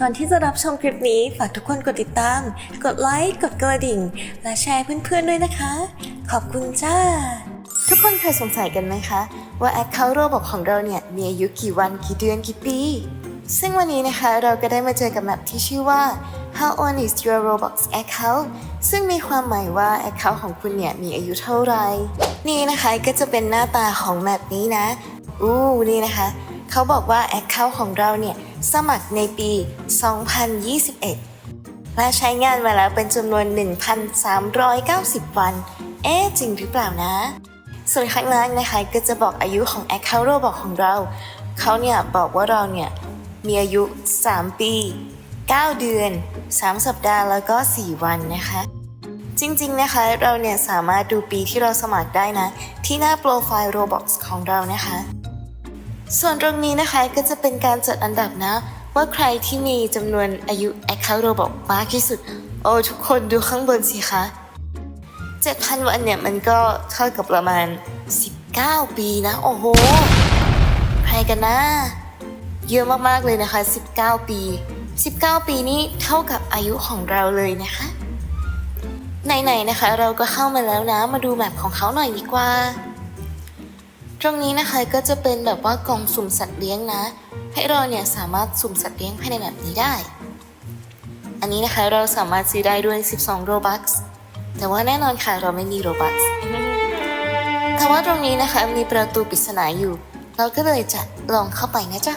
ก่อนที่จะรับชมคลิปนี้ฝากทุกคนกดติดตาม กดไลค์ กดกระดิ่ง และแชร์เพื่อนๆด้วยนะคะ ขอบคุณจ้า ทุกคนเคยสงสัยกันไหมคะ ว่าแอคเคาท์โรบอกของเราเนี่ยมีอายุกี่วันกี่เดือนกี่ปี ซึ่งวันนี้นะคะเราก็ได้มาเจอกับแมปที่ชื่อว่า How old is your Roblox account ซึ่งมีความหมายว่า account ของคุณเนี่ยมีอายุเท่าไหร่ นี่นะคะก็จะเป็นหน้าตาของแมปนี้นะ อู้นี่นะคะ เขาบอกว่า account ของเราเนี่ย สมัครในปี 2021 และใช้งานมาแล้วเป็นจำนวน 1,390 วัน เอ๊ะจริงหรือเปล่านะ ส่วนข้างล่างนะคะก็จะบอกอายุของ Account Roblox ของเรา เขาเนี่ยบอกว่าเราเนี่ยมีอายุ 3 ปี 9 เดือน 3 สัปดาห์แล้วก็ 4 วันนะคะ จริงๆนะคะเราเนี่ยสามารถดูปีที่เราสมัครได้นะ ที่หน้าโปรไฟล์ Roblox ของเรานะคะ ส่วนตรงนี้นะคะก็จะเป็นการจัดอันดับนะ ว่าใครที่มีจำนวนอายุ Account Roblox มากที่สุด โอ้ทุกคนดูข้างบนสิคะ 7,000 วันเนี่ยมันก็เท่ากับประมาณ 19 ปีนะ โอ้โห ใครกันนะ เยอะมากๆเลยนะคะ 19 ปี 19 ปีนี้เท่ากับอายุของเราเลยนะคะไหนๆนะคะ เราก็เข้ามาแล้วนะ มาดูแมปของเขาหน่อยดีกว่า ตรงนี้นะคะก็จะเป็นแบบว่ากล่องสุ่มสัตว์เลี้ยงนะ ให้เราเนี่ยสามารถสุ่มสัตว์เลี้ยงภายในแบบนี้ได้ อันนี้นะคะเราสามารถซื้อได้ด้วย 12โรบัคแต่ว่าแน่นอนค่ะเราไม่มีโรบัคแต่ว่าตรงนี้นะคะมีประตูปริศนาอยู่ เราก็เลยจะลองเข้าไปนะจ๊ะ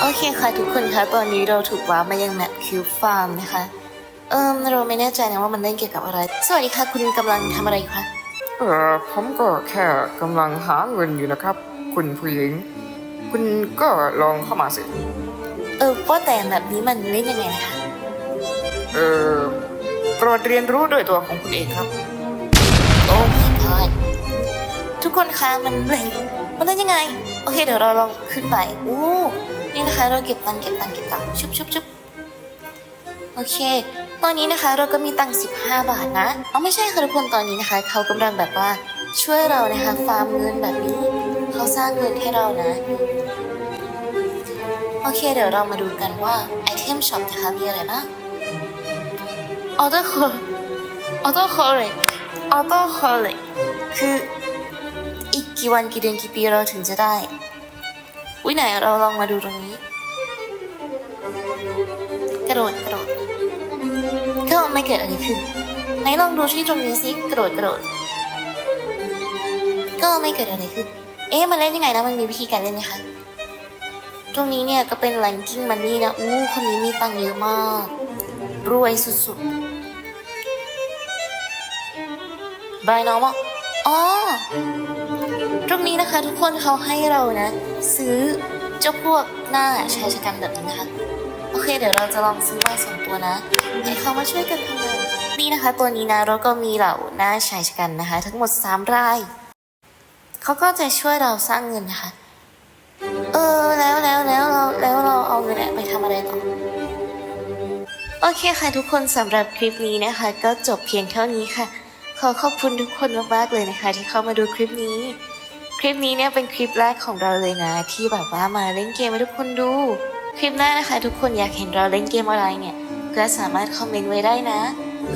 โอเคค่ะทุกคนคะตอนนี้เราถูกว้าร์ปมายังแมปคิวฟาร์มนะคะ เอิมเราไม่แน่ใจนะว่ามันเล่นเกี่ยวกับอะไร สวัสดีค่ะ คุณกำลังทำอะไรคะ เออผมก็แค่กำลังหาเงินอยู่นะครับ คุณผู้หญิง คุณก็ลองเข้ามาสิ เออว่าแต่แบบนี้มันเล่นยังไงนะคะ เออโปรดเรียนรู้ด้วยตัวของคุณเองครับ โอ้ my god ทุกคนคะมันเล่นมันเล่นยังไง โอเคเดี๋ยวเราลองขึ้นไปอู้นี่นะคะเราเก็บตังค์เก็บตังค์เก็บตังค์ชุบชุบชุบโอเค ตอนนี้นะคะเราก็มีตังค์15 บาทนะเอาไม่ใช่ค่ะทุกคนตอนนี้นะคะ เขากำลังแบบว่าช่วยเรานะคะฟาร์มเงินแบบนี้ เขาสร้างเงินให้เรานะโอเค เดี๋ยวเรามาดูกันว่าไอเทมช็อปนะคะมีอะไรบ้างออโต้คอร์ออโต้คอร์เลยออโต้คอร์เลยคืออีกกี่วันกี่เดือนกี่ปีเราถึงจะได้วิไหนเราลองมาดูตรงนี้ กระโดด ไม่เกิดอะไรขึ้นไหนลองดูที่ตรงนี้สิกระโดดกระโดดก็ไม่เกิดอะไรขึ้น เอ๊ะมันเล่นยังไงนะมันมีวิธีการเล่นไหมคะตรงนี้เนี่ยก็เป็น ranking money นะอู้คนนี้มีตังค์เยอะมาก รวยสุดๆบายน้องบอกอ๋อตรงนี้นะคะทุกคนเขาให้เรานะ ซื้อเจ้าพวกหน้าชายชะกันแบบนี้นะคะ อเคเดี๋ยวเราจะลองซื้อมาสองตัวนะให้เขามาช่วยกันทำงานนี่นะคะ ตัวนี้นะเราก็มีเหล่าหน้าชายชกันนะคะ ทั้งหมด3รายเขาก็จะช่วยเราสร้างเงินนะคะ เออแล้วแล้วแล้วเราแล้วเราเอาเงินอะไปทำอะไรต่อโอเคค่ะทุกคนสำหรับคลิปนี้นะคะ ก็จบเพียงเท่านี้ค่ะ ขอขอบคุณทุกคนมากๆเลยนะคะ ที่เข้ามาดูคลิปนี้ คลิปนี้เนี่ยเป็นคลิปแรกของเราเลยนะ ที่แบบว่ามาเล่นเกมให้ทุกคนดู คลิปหน้านะคะทุกคนอยากเห็นเราเล่นเกมอะไรเนี่ยก็สามารถคอมเมนต์ไว้ได้นะ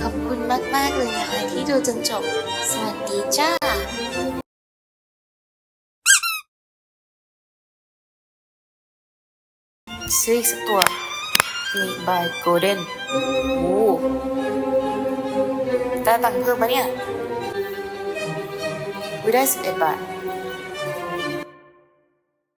ขอบคุณมาก ๆ เลยนะคะที่ดูจนจบ สวัสดีจ้าซื้ออีกสักตัวนี่บายโกลเด้นโอ้ได้ตังค์เพิ่มมาเนี่ยวิได้11บาท